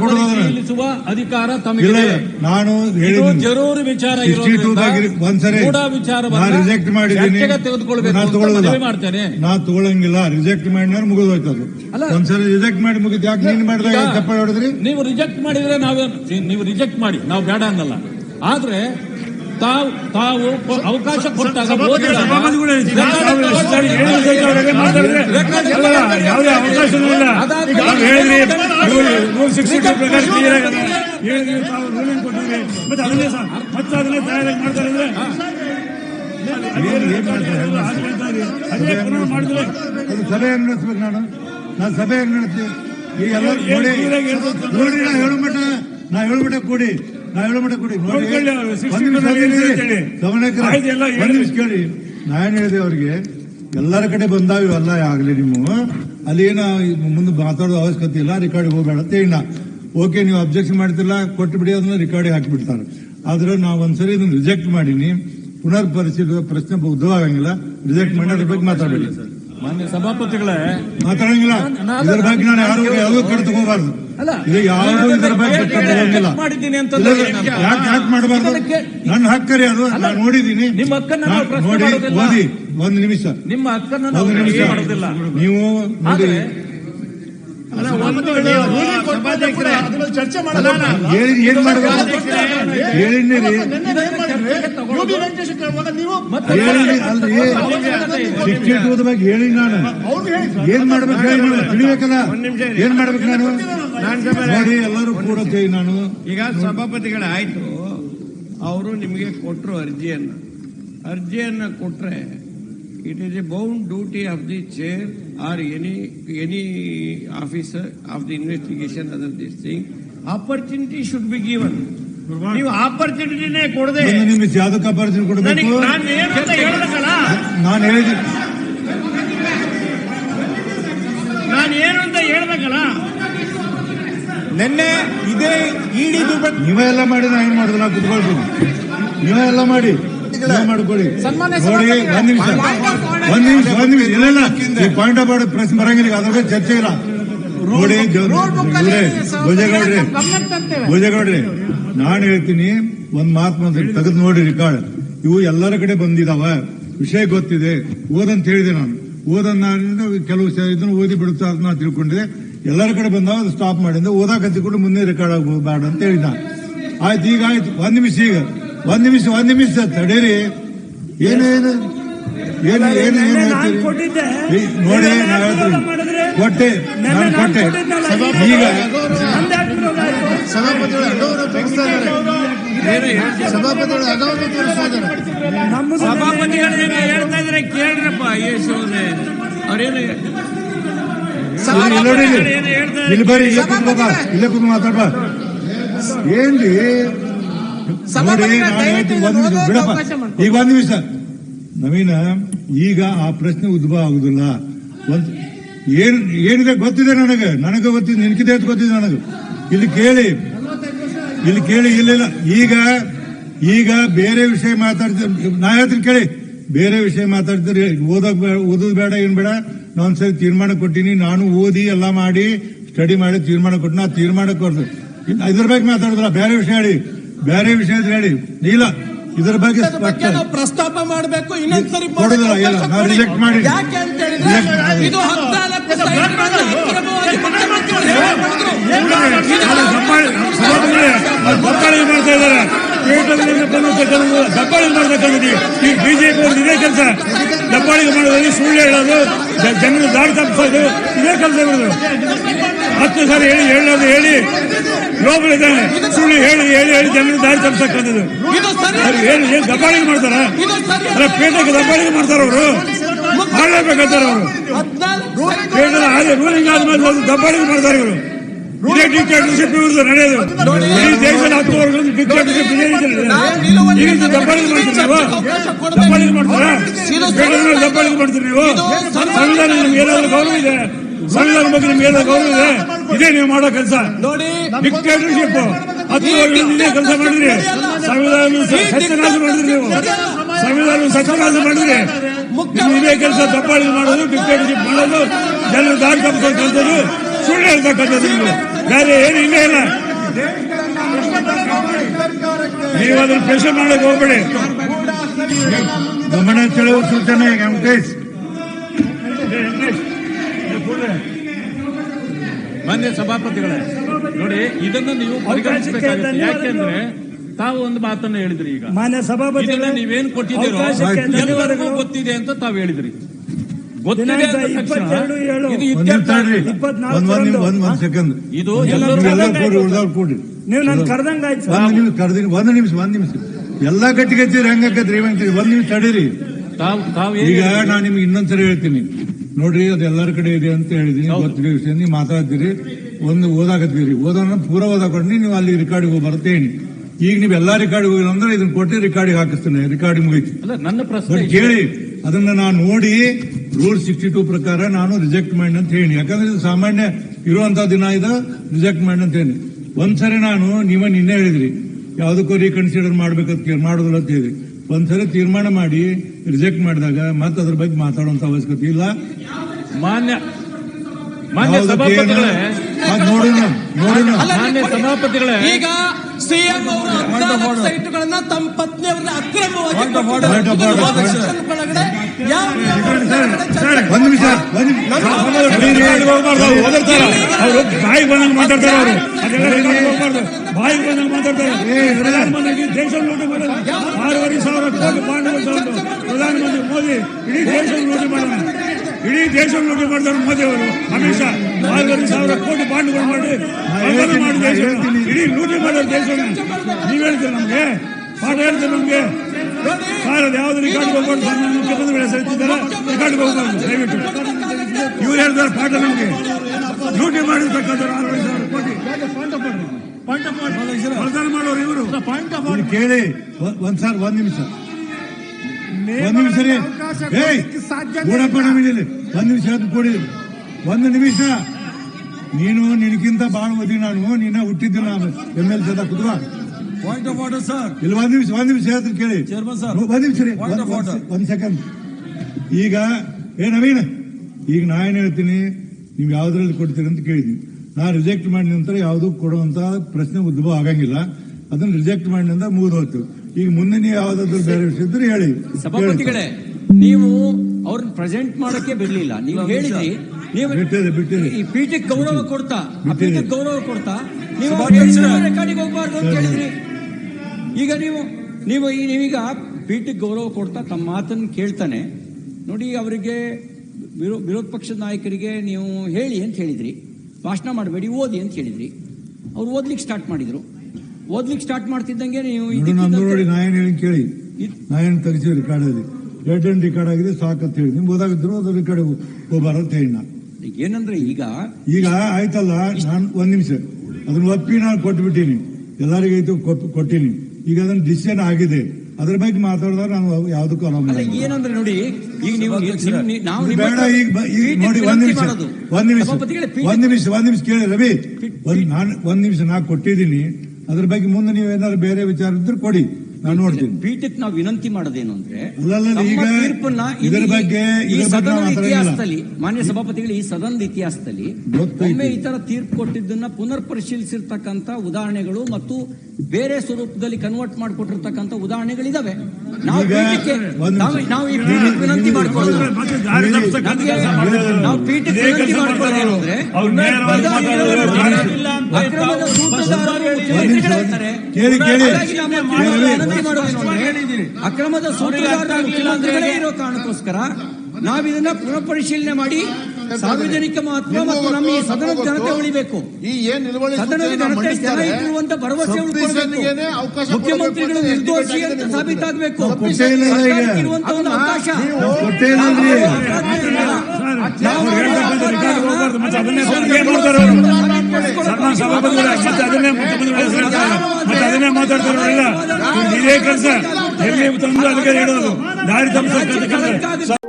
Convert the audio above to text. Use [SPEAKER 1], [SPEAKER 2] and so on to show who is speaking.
[SPEAKER 1] ಕೊಡೋದಾದ್ರೆ
[SPEAKER 2] ಪರಿಶೀಲಿಸುವ ಅಧಿಕಾರ ತಮಗಿದೆ
[SPEAKER 1] ನಾನು
[SPEAKER 2] ಜರೂರು ವಿಚಾರ
[SPEAKER 1] 62 ದಾಗ
[SPEAKER 2] ಇರೋದ್ರಿಂದ
[SPEAKER 1] ಒಂದ್ಸರಿ
[SPEAKER 2] ಕೂಡ ವಿಚಾರವನ್ನ
[SPEAKER 1] ನಾ ರಿಜೆಕ್ಟ್ ಮಾಡಿದ್ದೀನಿ.
[SPEAKER 2] ಮಾಡ್ತೇನೆ.
[SPEAKER 1] ನಾ ತಗೊಳಂಗಿಲ್ಲ ರಿಜೆಕ್ಟ್ ಮಾಡಿದ್ರೆ ಮುಗಿದೋಯ್ತು ಅದು
[SPEAKER 2] ಅಲ್ಲ.
[SPEAKER 1] ಒಂದ್ಸರಿ ರಿಜೆಕ್ಟ್ ಮಾಡಿ ಮುಗಿದ್ ಯಾಕೆ ನೀನ್ ಮಾಡಿದಾಗ ಚಪ್ಪಾಳೆ ಹೊಡೆದ್ರಿ?
[SPEAKER 2] ನೀವು ರಿಜೆಕ್ಟ್ ಮಾಡಿದ್ರೆ ನಾವು ನೀವು ರಿಜೆಕ್ಟ್ ಮಾಡಿ. ನಾವು ಬೇಡ ಅನ್ನಲ್ಲ. ಆದ್ರೆ ತಾವು ತಾವು ಅವಕಾಶ ಕೊಟ್ಟಾಗ
[SPEAKER 1] ಸಭೆ ಹೆಂಗ್ ನಡೆಸ್ಬೇಕು ನಾನು ನಾನು ಸಭೆ ಹೆಂಗ್ ನಡೆಸ್ತೀನಿ. ಈ ಎಲ್ಲ ನೋಡಿ? ನೋಡಿ ನಾ ಹೇಳ್ಬಿಟ್ಟ ನಾ ಹೇಳೋ ಮಟ್ಟ ಕೊಡಿ. ನಾ ಹೇಳೋ ಮಟ್ಟ ಕೊಡಿ. ನೋಡಿ
[SPEAKER 3] ನೋಡ್ಕೊಳ್ಳಿ ಅವ್ರು,
[SPEAKER 1] ಒಂದ್
[SPEAKER 3] 60
[SPEAKER 1] ನಿಮಿಷ
[SPEAKER 3] ನಲ್ಲಿ
[SPEAKER 1] ಇರಿ.
[SPEAKER 3] ಅಂತೇಳಿ.
[SPEAKER 1] ಗಮನಕ್ಕೆ
[SPEAKER 3] ಆಯ್ತು, ಎಲ್ಲ ಹೇಳಿ.
[SPEAKER 1] ನಿಮಿಷ ಕೇಳಿ. ನಾ ಹೇಳಿದೆ ಅವ್ರಿಗೆ ಎಲ್ಲರ ಕಡೆ ಬಂದಾವ ಇವೆಲ್ಲ ಆಗ್ಲಿ ನಿಮ್ಮ ಅಲ್ಲಿ ಏನ ಮುಂದೆ ಮಾತಾಡೋ ಅವಶ್ಯಕತೆ ಇಲ್ಲ ರೆಕಾರ್ಡಿಗೆ ಹೋಗಬೇಡ ಅಂತ ಹೇಳಿ ಓಕೆ ನೀವು ಅಬ್ಜೆಕ್ಷನ್ ಮಾಡ್ತಿಲ್ಲ ಕೊಟ್ಟು ಬಿಡಿ ಅದನ್ನ ರೆಕಾರ್ಡಿಗೆ ಹಾಕಿಬಿಡ್ತಾರೆ. ಆದ್ರೆ ನಾವು ಒಂದ್ಸರಿ ಇದನ್ನ ರಿಜೆಕ್ಟ್ ಮಾಡೀನಿ. ಪುನರ್ ಪರಿಶೀಲಿಸುವ ಪ್ರಶ್ನೆ ಉದ್ದವಾಗಂಗಿಲ್ಲ ರಿಜೆಕ್ಟ್ ಮಾಡಿ ಅದ್ರ ಬಗ್ಗೆ ಮಾತಾಡಬೇಡಿ.
[SPEAKER 2] ಮಾನ್ಯ ಸಭಾಪತಿಗಳೇ
[SPEAKER 1] ಮಾತಾಡಂಗಿಲ್ಲ ಇದರ ಬಗ್ಗೆ ನಾನು ಯಾರು ಯಾವ್ದು ಕಡೆ ತಗೋಬಾರ್ದು. ಇದು ಯಾವ್ದು ಇದ್ರ ಬಗ್ಗೆ
[SPEAKER 2] ಮಾಡಿದ್ದೀನಿ ಅಂತ
[SPEAKER 1] ಯಾಕೆ ಯಾಕೆ ಮಾಡಬಾರ್ದು? ನನ್ನ ಹಕ್ಕರಿ ಅದು ನಾನು ನೋಡಿದ್ದೀನಿ.
[SPEAKER 2] ನಿಮ್ಮ ಹಕ್ಕನ್ನ
[SPEAKER 1] ನೋಡಿ ಓದಿ ಒಂದು ನಿಮಿಷ.
[SPEAKER 2] ನಿಮ್ಮ ಹಕ್ಕನ್ನ
[SPEAKER 1] ಒಂದು ನಿಮಿಷ.
[SPEAKER 2] ಮಾಡೋದಿಲ್ಲ.
[SPEAKER 1] ನೀವು ನೋಡಿ.
[SPEAKER 4] ಚರ್ಚೆ ಮಾಡೋಣ
[SPEAKER 1] ಏನ್ ಮಾಡಬೇಕು ಹೇಳಿನಿ ರೀ
[SPEAKER 4] ಯುಬಿ ವೆಂಕಟೇಶ್ ಕೇಳುವಾಗ ನೀವು
[SPEAKER 2] ಮತ್ತೆ
[SPEAKER 1] ಹೇಳಿನಿ ಅಲ್ರಿ ಸಿಕ್ಸ್ಟಿ ಟೂದ ಬಗ್ಗೆ ಹೇಳಿ ನಾನು.
[SPEAKER 4] ಅವ್ರು ಹೇಳಿ
[SPEAKER 1] ಏನ್ ಮಾಡ್ಬೇಕು ಹೇಳಿ ನೀವು? ತಿಳಿಬೇಕಲ್ಲ? ಏನ್ ಮಾಡ್ಬೇಕು ನಾನು ನೋಡಿ ಎಲ್ಲರೂ ಕೂಡ ನಾನು.
[SPEAKER 5] ಈಗ ಸಭಾಪತಿಗಳ ಆಯ್ತು ಅವರು ನಿಮಗೆ ಕೊಟ್ಟರು ಅರ್ಜಿಯನ್ನ. ಅರ್ಜಿಯನ್ನ ಕೊಟ್ರೆ it is a bound duty of the chair or any any officer of the investigation other this thing opportunity should be given ನೀವು ಆಪರ್ಚುನಿಟಿನೇ ಕೊಡದೆ
[SPEAKER 1] ನಿಮ್ಗೆ ನಿಮಿಷ ಆಪರ್ಚುನಿಟಿ ಅಪರ್ಚನೆ ಕೊಡಬೇಕು
[SPEAKER 5] ನಾನು
[SPEAKER 1] ಹೇಳಿದ್ದೀನಿ
[SPEAKER 5] ನಾನು ಏನು ಅಂತ ಹೇಳ್ಬೇಕಲ್ಲ?
[SPEAKER 4] ನಿನ್ನೆ ಇದೇ ಇಡಿ
[SPEAKER 1] ನೀವೇ ಎಲ್ಲ ಮಾಡಿ ನಾ ಏನ್ ಮಾಡುದಿಲ್ಲ ಕುತ್ಕೊಳ್ತೀನಿ. ನೀವೇ ಎಲ್ಲ ಮಾಡಿ. ಮಾಡ್ಕೊಳ್ಳಿ. ನೋಡಿ ಒಂದ್ ನಿಮಿಷ. ಒಂದ್ ನಿಮಿಷ ಒಂದ್ ನಿಮಿಷ. ಇಲ್ಲ ಇಲ್ಲ ಈ ಪಾಯಿಂಟ್ ಆಫ್ ಆರ್ಡರ್ ಪ್ರಶ್ನೆ ಬರಂಗಿಲ್ಲ ಅದ್ರ ಬಗ್ಗೆ ಚರ್ಚೆ ಇಲ್ಲ. ನೋಡಿ ಭೋಜೇಗೌಡ್ರಿ. ಭೋಜೇಗೌಡ್ರೆ. ನಾನು ಹೇಳ್ತೀನಿ ಒಂದ್ ಮಾತು ಮಾತ್ರ ತೆಗೆದು ನೋಡಿ ರಿಕಾರ್ಡ್. ಇವು ಎಲ್ಲರ ಕಡೆ ಬಂದಿದಾವ. ವಿಷಯ ಗೊತ್ತಿದೆ. ಓದಂತ ಹೇಳಿದೆ ನಾನು. ಓದನ್ನ ಕೆಲವು ಇದನ್ನು ಓದಿ ಬಿಡುತ್ತಾ ಅಂತ ನಾನು ತಿಳ್ಕೊಂಡೆ ಎಲ್ಲರ ಕಡೆ ಬಂದಾವ ಅದು ಸ್ಟಾಪ್ ಮಾಡಿದ್ದೆ ಓದಾಕ ಹಚ್ಚಿಕೊಂಡು ಮುಂದೆ ರೆಕಾರ್ಡ್ ಆಗಬೇಡ ಅಂತ ಹೇಳಿದ ಆಯ್ತು ಈಗ ಆಯ್ತು. ಒಂದ್ ನಿಮಿಷ ಈಗ. ಒಂದ್ ನಿಮಿಷ ಒಂದ್ ನಿಮಿಷ ತಡೀರಿ. ಏನೇನು ಏನು ಏನು
[SPEAKER 3] ನಾನು
[SPEAKER 1] ನೋಡಿ ನಾ ಹೇಳ್ತೀನಿ ಕೊಟ್ಟೆ ನಾನು
[SPEAKER 3] ನಾನು
[SPEAKER 1] ಕೊಟ್ಟೆ. ಈಗ.
[SPEAKER 4] ಸಭಾಪತಿಗಳು ಅಗೌರವ ತೋರಿಸ್ತಾ ಇದ್ದಾರೆ. ಸಭಾಪತಿಗಳು ಅಗೌರವ ತೋರಿಸ್ತಾ ಇದ್ದಾರೆ.
[SPEAKER 3] ನಮ್ಮದು
[SPEAKER 5] ಸಭಾಪತಿಗಳು ಏನು ಹೇಳ್ತಾ ಇದ್ರೆ ಕೇಳ್ರಪ್ಪ ಯೇಸು ಅವ್ರೆ. ಅವ್ರೇನು
[SPEAKER 1] ಇಲ್ಲಿ ನೋಡಿ ಇಲ್ಲಿ.
[SPEAKER 5] ಏನು ಹೇಳ್ತಾ
[SPEAKER 1] ಇಲ್ಲಿ ಬರ್ರಿ ಇಲ್ಲೇ ಕುತ್ಕೋಬಾ ಇಲ್ಲೇ ಕುತ್ಕೊ ಮಾತಾಡ್ಬಾ ಏನ್ರಿ? ನೋಡಿ ನಿಮಿಷ ಬಿಡಪ್ಪ. ಈಗ ಒಂದ್ ನಿಮಿಷ. ನವೀನ ಈಗ ಆ ಪ್ರಶ್ನೆ ಉದ್ಭವ ಆಗುದಿಲ್ಲ. ಒಂದ್ ಏನ್ ಏನಿದೆ ಗೊತ್ತಿದೆ ನನಗೆ? ನನಗೆ ಗೊತ್ತಿದೆ ನಿನ್ಕಿದೆ ಅಂತ ಗೊತ್ತಿದೆ ನನಗೆ. ಇಲ್ಲಿ ಕೇಳಿ. ಇಲ್ಲಿ ಕೇಳಿ ಇಲ್ಲ ಇಲ್ಲ. ಈಗ ಈಗ ಬೇರೆ ವಿಷಯ ಮಾತಾಡ್ತೀರಿ ನಾ ಹೇಳ್ತೀನಿ ಕೇಳಿ. ಬೇರೆ ವಿಷಯ ಮಾತಾಡ್ತೀರಿ ಓದಕ್ ಬೇಡ ಓದೋದು ಬೇಡ ಏನ್ ಬೇಡ. ನಾನು ಸರಿ ತೀರ್ಮಾನ ಕೊಟ್ಟಿನಿ. ನಾನು ಓದಿ ಎಲ್ಲ ಮಾಡಿ ಸ್ಟಡಿ ಮಾಡಿ ತೀರ್ಮಾನ ಕೊಟ್ಟು ನಾ ತೀರ್ಮಾನ ಕೊಡ್ತೀನಿ ಇದ್ರ ಬಗ್ಗೆ ಮಾತಾಡಿದ್ರ? ಬೇರೆ ವಿಷಯ ಹೇಳಿ. ಬೇರೆ ವಿಷಯ ಹೇಳಿ. ಇಲ್ಲ ಇದ್ರ ಬಗ್ಗೆ
[SPEAKER 6] ಪ್ರಸ್ತಾಪ ಮಾಡಬೇಕು ಇನ್ನೊಂದ್ಸರಿ
[SPEAKER 1] ರಿಜೆಕ್ಟ್. ಮಾಡಿ.
[SPEAKER 6] ಯಾಕೆ ಅಂತ ಹೇಳಿದ್ರೆ
[SPEAKER 1] Reject ಮಾಡಿ.
[SPEAKER 6] ಇದು ಹದಿನಾಲ್ಕು ಸೈಟ್ಗಳನ್ನು ಅಕ್ರಮವಾಗಿ ಮುಖ್ಯಮಂತ್ರಿಗಳು ಹೇಗೆ ಮಾಡಿದ್ರು?
[SPEAKER 3] ದಬ್ಬಾಳಿ- ಸಭಾಪತಿಗಳೇ, ಅದು ದಬ್ಬಾಳಿ ಮಾಡ್ತಾ ಇದ್ದಾರೆ ಪೀಠದಿಂದ ಬಂದಿರ್ತಕ್ಕಂಥ ದಬ್ಬಾಳಿ ಮಾಡ್ತಕ್ಕಂಥದ್ದು ಈ ಬಿಜೆಪಿ ಅವರು ಇದೇ ಕೆಲಸ. ದಬ್ಬಾಳಿಗೆ ಮಾಡೋದು ಸುಳ್ಳು ಹೇಳೋದು ಜನರು ದಾರಿ ತಪ್ಪಿಸೋದು ಇದೇ ಕೆಲಸ ಮಾಡೋದು ಹತ್ತು ಸಾರಿ ಹೇಳಿ ಹೇಳೋದು ಹೇಳಿ ಲೋಬಲಿದ್ದಾನೆ ಸುಳ್ಳು ಹೇಳಿ ಹೇಳಿ ಹೇಳಿ ಜನರು ದಾರಿ ತಪ್ಪಿಸಕ್ಕಂಥದ್ದು. ಅವ್ರು ಏನು ಏನು ದಬ್ಬಾಳಿಗೆ ಮಾಡ್ತಾರ? ಅಲ್ಲ ಪೇಟೆಗೆ ದಬ್ಬಾಳಿಗೆ ಮಾಡ್ತಾರ ಅವರು? ಮಾಡಲೇಬೇಕಂತಾರ ಅವರು.
[SPEAKER 6] ಪೇಟೆ
[SPEAKER 3] ಪೀಠದ ಹಾಗೆ ರೂಲಿಂಗ್ ಆದ್ಮೇಲೆ ದಬ್ಬಾಳಿಗೆ ಮಾಡ್ತಾರೆ ಇವರು. ಇದೇ ಡಿಕ್ಟೇಟರ್ಶಿಪ್ ಇವ್ರದ್ದು ನಡೆಯೋದು. ಈ ದೇಶದಲ್ಲಿ ಹತ್ತು ವರ್ಷ ಡಿಕ್ಟೇಟರ್ಶಿಪ್ ಇದೇ ರೀತಿ ನಡೆಯೋದು. ಈ ರೀತಿ ಮಾಡ್ತೀರಿ ನೀವು? ಮಾಡ್ತಾರಾ? ಮಾಡ್ತೀರಿ ಸಂವಿಧಾನ ನಿಮ್ಗೆ ಏನಾದ್ರು ಗೌರವ ಇದೆ. ಸಂವಿಧಾನ ಬಗ್ಗೆ ನಿಮ್ಗೆ ಏನಾದ್ರು ಗೌರವ ಇದೆ. ಇದೇ ನೀವು ಮಾಡೋ ಕೆಲಸ.
[SPEAKER 6] ನೋಡಿ
[SPEAKER 3] ಡಿಕ್ಟೇಟರ್ಶಿಪ್ ಹತ್ತು ವರ್ಷದಿಂದ ಇದೇ ಕೆಲಸ ಮಾಡಿದ್ರಿ. ಸಂವಿಧಾನ ಸತ್ಯನಾಶ ಮಾಡಿದ್ರಿ ನೀವು. ಸಂವಿಧಾನ ಸತ್ಯನಾಶ ಮಾಡಿದ್ರಿ ನೀವು ಇದೇ ಕೆಲಸ ಮಾಡೋದು ಡಿಕ್ಟೇಟರ್ಶಿಪ್ ಮಾಡೋದು ಜನರು ದಾರಿ ತಪ್ಪಿಸೋದು ಸುಳ್ಳು ಹೇಳ್ತಕ್ಕಂಥದ್ದು ನೀವು. ಬೇರೆ ಏನು ಇಲ್ಲ ಇಲ್ಲ. ನೀವು ಅದನ್ನ ಕೆಲಸ ಮಾಡಕ್ ಹೋಗ್ಬೇಡಿ.
[SPEAKER 1] ಗಮನ ಸೆಳೆಯುವ ಸೂಚನೆ ವೆಂಕಟೇಶ್
[SPEAKER 2] ಮಾನ್ಯ ಸಭಾಪತಿಗಳೇ. ನೋಡಿ ಇದನ್ನು ನೀವು ಪರಿಗಣಿಸಬೇಕಾಗುತ್ತೆ. ಯಾಕೆಂದ್ರೆ ತಾವು ಒಂದು ಮಾತನ್ನ ಹೇಳಿದ್ರಿ ಈಗ.
[SPEAKER 3] ಮಾನ್ಯ ಸಭಾಪತಿ
[SPEAKER 2] ನೀವೇನು ಕೊಟ್ಟಿದ್ದೀರೋ ಎಲ್ಲರಿಗೂ ಗೊತ್ತಿದೆ ಅಂತ ತಾವು ಹೇಳಿದ್ರಿ. ಗೊತ್ತಿದೆ ಇದು
[SPEAKER 1] ನಿಮಿಷ. ಒಂದ್ ಒಂದ್ ನಿಮಿಷ,
[SPEAKER 3] ನೀವು ನನ್ ಕರ್ದಂಗ ಆಯ್ತು
[SPEAKER 1] ಕರೆದಿನಿ ಒಂದ್ ಒಂದ್ ಎಲ್ಲಾ ಗಟ್ಟಿಗೆ ಹಚ್ಚಿರಿ ಹೆಂಗಾಕತ್ರಿ ಇವಂತ್ರಿ ಒಂದ್ ನಿಮಿಷ ತಡೀರಿ. ಈಗ
[SPEAKER 2] ನಾ
[SPEAKER 1] ನಾನು ನಿಮ್ಗೆ ಇನ್ನೊಂದ್ಸರಿ ಹೇಳ್ತೀನಿ. ನೋಡ್ರಿ ಅದು ಎಲ್ಲರ ಕಡೆ ಇದೆ ಅಂತ ಹೇಳಿದೀನಿ. ಗೊತ್ತಿರೋ ವಿಷಯ. ನೀವು ಮಾತಾಡ್ತೀರಿ. ಒಂದು ಓದಾಕತ್ತೀರಿ. ಓದೋಣ ಪೂರ ಓದಾಕೊಂಡು ನೀವು ಅಲ್ಲಿ ರೆಕಾರ್ಡಿಗೆ ಹೋಗಿ ಬರ್ತೇನೆ. ಈಗ ನೀವು ಎಲ್ಲಾ ರೆಕಾರ್ಡ್ ಹೋಗಿಲ್ಲ ಅಂದ್ರೆ ಇದನ್ನ ಕೊಟ್ಟು ರೆಕಾರ್ಡಿಗೆ ಹಾಕಿಸ್ತೇನೆ. ರೆಕಾರ್ಡಿಂಗ್ ಮುಗಿತು.
[SPEAKER 2] ಅಲ್ಲ ನನ್ನ ಪ್ರಶ್ನೆ
[SPEAKER 1] ಕೇಳಿ ಅದನ್ನ ನಾನು ನೋಡಿ ರೂಲ್ ಸಿಕ್ಸ್ಟಿ ಟೂ ಪ್ರಕಾರ ನಾನು ರಿಜೆಕ್ಟ್ ಮಾಡಿ ಅಂತ ಹೇಳಿ. ಯಾಕಂದ್ರೆ ಇದು ಸಾಮಾನ್ಯ ಇರುವಂತ ದಿನ ಇದು ರಿಜೆಕ್ಟ್ ಮಾಡಿ ಅಂತ ಹೇಳಿ. ಒಂದ್ಸರಿ ನಾನು ನೀವ ನಿನ್ನೆ ಹೇಳಿದ್ರಿ ಯಾವುದಕ್ಕೂ ರೀಕನ್ಸಿಡರ್ ಮಾಡ್ಬೇಕಂತ ಮಾಡೋದಿಲ್ಲ ಅಂತ ಹೇಳಿ ಒಂದ್ಸರಿ ತೀರ್ಮಾನ ಮಾಡಿ ರಿಜೆಕ್ಟ್ ಮಾಡಿದಾಗ ಮತ್ತೆ ಅದ್ರ ಬಗ್ಗೆ ಮಾತಾಡುವಂತ ಅವಶ್ಯಕತೆ ಇಲ್ಲ.
[SPEAKER 2] ಮಾನ್ಯ ಮಾನ್ಯ ಸಭಾಪತಿಗಳೇ.
[SPEAKER 1] ನೋಡೋಣ
[SPEAKER 2] ಮಾನ್ಯ ಸಭಾಪತಿಗಳೇ.
[SPEAKER 6] ಈಗ ಸಿಎಂ ಅವರು ಹದಿನಾಲ್ಕು ಸೈಟ್ಗಳನ್ನ ತಮ್ಮ ಪತ್ನಿಯವರನ್ನ ಅಕ್ರಮವಾಗಿ
[SPEAKER 3] ಬಾಯಿ ಬಂದಂಗೆ ಮಾತಾಡ್ತಾರೆ ಅವರು. ಬಾಯಿಗೆ ಬಂದಂಗೆ ಮಾತಾಡ್ತಾರೆ. ಪ್ರಧಾನಮಂತ್ರಿ ದೇಶ ಲೂಟಿ ಮಾಡೋದು ಆರೂವರೆ ಸಾವಿರ ಕೋಟಿ ಬಾಂಡ್ ಪ್ರಧಾನಮಂತ್ರಿ ಮೋದಿ ಇಡೀ ದೇಶ ಲೂಟಿ ಮಾಡೋಣ. ಇಡೀ ದೇಶ ಲೂಟಿ ಮಾಡಿದವರು ಮೋದಿ ಅವರು ಅಮಿತ್ ಶಾ ನಾಲ್ಕೈದು ಸಾವಿರ ಕೋಟಿ ಬಾಂಡ್ಗಳು ಮಾಡಿ ಮಾಡಿ ದೇಶ ಇಡೀ ಲೂಟಿ ಮಾಡೋ ದೇಶ ನೀವು ಹೇಳ್ತೀರಿ ನಮ್ಗೆ? ಪಾಠ ಹೇಳ್ತೀರಿ ನಮ್ಗೆ? ಸಾಲದ ಯಾವ್ದು ರಿಕಾರ್ಡ್ ಹೋಗ್ಬಾರ್ದು? ಮುಖ್ಯಮಂತ್ರಿಗಳು ಹೆಸರಿಟ್ಟಿದ್ದಾರೆ ರಿಕಾರ್ಡ್ ಹೋಗ್ಬಾರ್ದು ದಯವಿಟ್ಟು. ಇವ್ರು ಹೇಳ್ತಾರೆ ಪಾಠ ನಮ್ಗೆ. ಲೂಟಿ ಮಾಡಿರ್ತಕ್ಕಂಥವ್ರು ಆರೂವರೆ ಸಾವಿರ ಕೋಟಿ. ಪ್ರಧಾನ ಮಾಡೋರು ಇವರು.
[SPEAKER 1] ಕೇಳಿ ಒ- ಒಂದ್ ಸರ್ ಒಂದ್ ನಿಮಿಷ. ಒಂದ್ ನಿಮಿಷ ರೀ. ನಮಗೆ ಒಂದ್ ನಿಮಿಷ ಕೊಡಿ. ಒಂದು ನಿಮಿಷ. ನೀನು ನಿನಗಿಂತ ಬಾಳ ಓದಿ ನಾನು ನಿನ್ನ ಹುಟ್ಟಿದ್ದಿಲ್ಲ ಎಂ ಎಲ್ ಜೊತೆ ಕುದುರ
[SPEAKER 7] ಪಾಯಿಂಟ್ ಆಫ್ ಆರ್ಡರ್ ಸರ್
[SPEAKER 1] ಇಲ್ಲಿ ಒಂದ್ ನಿಮಿಷ ಒಂದ್ ನಿಮಿಷ ಹೇಳ್ತೀನಿ ಕೇಳಿ.
[SPEAKER 7] ಚೇರ್ಮನ್ ಸರ್
[SPEAKER 1] ಒಂದ್ ನಿಮಿಷ ರೀ
[SPEAKER 7] Point of
[SPEAKER 1] ಒಂದ್-
[SPEAKER 7] order.
[SPEAKER 1] ಸೆಕೆಂಡ್ ಈಗ ಏ ನವೀನ ಈಗ ನಾ ಏನ್ ಹೇಳ್ತೀನಿ ನೀವು ಯಾವ್ದ್ರಲ್ಲಿ ಕೊಡ್ತೀರಿ ಅಂತ ಕೇಳಿದ್ವಿ ನಾ ರಿಜೆಕ್ಟ್ ಮಾಡಿದ ನಂತರ ಯಾವ್ದು ಕೊಡುವಂತ ಪ್ರಶ್ನೆ ಉದ್ಭವ ಆಗಂಗಿಲ್ಲ. ಅದನ್ನ ರಿಜೆಕ್ಟ್ ಮಾಡಿದ ಮುಗಿದು ಹೋಯ್ತು. ಈಗ ಮುಂದೆ ನೀವು ಯಾವ್ದಾದ್ರು ಬೇರೆ ವಿಷಯ ಇದ್ರೆ ಹೇಳಿ.
[SPEAKER 8] ಸಭಾಪತಿಗಳೇ ನೀವು ಅವ್ರನ್ನ ಪ್ರೆಸೆಂಟ್ ಮಾಡಕ್ಕೆ ಬಿಡ್ಲಿಲ್ಲ. ನೀವು ಹೇಳಿದ್ರಿ ನೀವು. ಈ ಪೀಠಕ್ಕೆ ಗೌರವ ಕೊಡ್ತಾ ಆ. ಪೀಠಕ್ಕೆ ಗೌರವ ಕೊಡ್ತಾ ನೀವು. ರೆಕಾರ್ಡಿಗೆ ಹೋಗ್ಬಾರ್ದು ಅಂತ ಹೇಳಿದ್ರಿ. ಈಗ ನೀವು ನೀವು ಈ- ನೀವೀಗ ಪೀಠಕ್ಕೆ ಗೌರವ ಕೊಡ್ತಾ ತಮ್ಮ ಮಾತನ್ನು ಕೇಳ್ತಾನೆ. ನೋಡಿ ಅವರಿಗೆ ವಿರೋ- ವಿರೋಧ ಪಕ್ಷದ ನಾಯಕರಿಗೆ ನೀವು ಹೇಳಿ ಅಂತ ಹೇಳಿದ್ರಿ. ಭಾಷಣ ಮಾಡಬೇಡಿ ಓದಿ ಅಂತ ಹೇಳಿದ್ರಿ. ಅವ್ರು ಓದ್ಲಿಕ್ಕೆ ಸ್ಟಾರ್ಟ್ ಮಾಡಿದ್ರು. ಓದ್ಲಿಕ್ಕೆ ಸ್ಟಾರ್ಟ್ ಮಾಡ್ತಿದ್ದಂಗೆ ನೀವು
[SPEAKER 1] ನಾನು
[SPEAKER 8] ಇದಕ್ಕಿದ್ದಂತೆ-
[SPEAKER 1] ನಂದು ನೋಡಿ ನಾ ಏನ್ ಹೇಳಿ ಕೇಳಿ
[SPEAKER 8] ನಾಯನ್
[SPEAKER 1] ನಾ ಏನ್ ತೆಗಿಸಿ ರೆಕಾರ್ಡ್ ರೆಡ್ ಅಂಡ್ ರೆಕಾರ್ಡ್ ಆಗಿದೆ ಸಾಕಂತ ಹೇಳಿ. ನಿಮ್ಗೆ ಓದಾಗಿದ್ರು ಅದು ರಿಕಾರ್ಡ್ ಅಂತ ಹೇಳಿ ನಾ.
[SPEAKER 8] ಏನಂದ್ರೆ ಈಗ?
[SPEAKER 1] ಈಗ ಆಯ್ತಲ್ಲ ನಾನು ಒಂದ್ ನಿಮಿಷ. ಅದನ್ನ ಒಪ್ಪಿ ನಾನು ಕೊಟ್ಬಿಟ್ಟಿನಿ. ಎಲ್ಲರಿಗೂ ಆಯ್ತು ಕೊಟ್ಟು- ಕೊಟ್ಟಿನಿ. ಈಗ ಅದನ್ನ ಡಿಸಿಷನ್ ಆಗಿದೆ. ಅದ್ರ ಬಗ್ಗೆ ಮಾತಾಡಿದಾಗ ನಾನು ಯಾವ್ದಕ್ಕೂ ಅನುಮತಿ
[SPEAKER 8] ಅಲ್ಲ ಏನಂದ್ರೆ ನೋಡಿ ಈಗ ನೀವು
[SPEAKER 1] ಬೇಡ ಈಗ ನೋಡಿ ಒಂದ್ ನಿಮಿಷ. ಒಂದ್ ನಿಮಿಷ. ಒಂದ್ ನಿಮಿಷ ಒಂದ್ ನಿಮಿಷ ಕೇಳಿ ರವಿ. ಒಂದ್ ನಾನು ಒಂದ್ ನಿಮಿಷ ನಾ ಕೊಟ್ಟಿದ್ದೀನಿ. ಅದ್ರ ಬಗ್ಗೆ ಮುಂದೆ ನೀವು ಏನಾದ್ರು ಬೇರೆ ವಿಚಾರ ಇದ್ರೆ ಕೊಡಿ. ನಾನು ನೋಡ್ತೀನಿ.
[SPEAKER 8] ಪೀಠಕ್ಕೆ ನಾವು ವಿನಂತಿ ಮಾಡೋದೇನು ಅಂದ್ರೆ ತೀರ್ಪನ್ನ
[SPEAKER 1] ಇದರ ಬಗ್ಗೆ-
[SPEAKER 8] ಈ ಸದನದ ಇತಿಹಾಸದಲ್ಲಿ ಮಾನ್ಯ ಸಭಾಪತಿಗಳು ಈ ಸದನದ ಇತಿಹಾಸದಲ್ಲಿ. ಒಮ್ಮೆ ಈ ತರ ತೀರ್ಪು ಕೊಟ್ಟಿದ್ದನ್ನ ಪುನರ್ ಪರಿಶೀಲಿಸಿರ್ತಕ್ಕಂತ ಉದಾಹರಣೆಗಳು ಮತ್ತು ಬೇರೆ ಸ್ವರೂಪದಲ್ಲಿ ಕನ್ವರ್ಟ್ ಮಾಡಿಕೊಟ್ಟಿರ್ತಕ್ಕಂಥ ಉದಾಹರಣೆಗಳಿದಾವೆ. ನಾವು ಪೀಠಕ್ಕೆ ನಾವು
[SPEAKER 1] ನಿಮಿಷ.
[SPEAKER 8] ನಾವು ಈ ಪೀಠಕ್ಕೆ ವಿನಂತಿ ಮಾಡ್ಕೊಳ್ಳೋದು. ನಾವು ಪೀಠಕ್ಕೆ ವಿನಂತಿ
[SPEAKER 3] ಮಾಡ್ಕೊಳ್ಳೋದೇನು
[SPEAKER 8] ಅಂದ್ರೆ ಅಕ್ರಮದ ಸೂತ್ರಧಾರರು ಮುಖ್ಯಮಂತ್ರಿಗಳೇ ಇರೋ ಕಾರಣಕ್ಕೋಸ್ಕರ ನಾವಿದನ್ನ ಪುನಃ ಪರಿಶೀಲನೆ ಮಾಡಿ ಸಾರ್ವಜನಿಕ ಮಹತ್ವ ಮತ್ತು ನಮ್ಮ ಈ ಸದನದ ಜನತೆ ಉಳಿಬೇಕು
[SPEAKER 4] ಈ ಏನ್
[SPEAKER 8] ಸದನದ
[SPEAKER 4] ಸೂಚನೆಯನ್ನ
[SPEAKER 8] ಘನತೆ ಜನ
[SPEAKER 4] ಮಂಡಿಸ್ತಾರೆ,
[SPEAKER 8] ಇಟ್ಟಿರುವಂತ ಭರವಸೆ ಮುಖ್ಯಮಂತ್ರಿಗಳು ನಿರ್ದೋಷಿ ಅಂತ. ಸಾಬೀತಾಗಬೇಕು ಇರುವಂತ ಒಂದು ಅವಕಾಶ. ನಾವು
[SPEAKER 3] ಸನ್ಮಾನ ಸಭಾಪತಿಗಳು ಮತ್ತೆ ಅದನ್ನೇ ಮುಖ್ಯಮಂತ್ರಿಗಳು ಮತ್ತೆ ಅದನ್ನೇ ಮಾತಾಡ್ತಾರೆ ಇದೇ ಕೆಲಸ ಎಲ್ಲಿ ತಂದು ಅದಕ್ಕೆ ಹೇಳೋದು ದಾರಿ ತಪ್ಪಿಸ್ತಕ್ಕಂಥ ಕೆಲಸ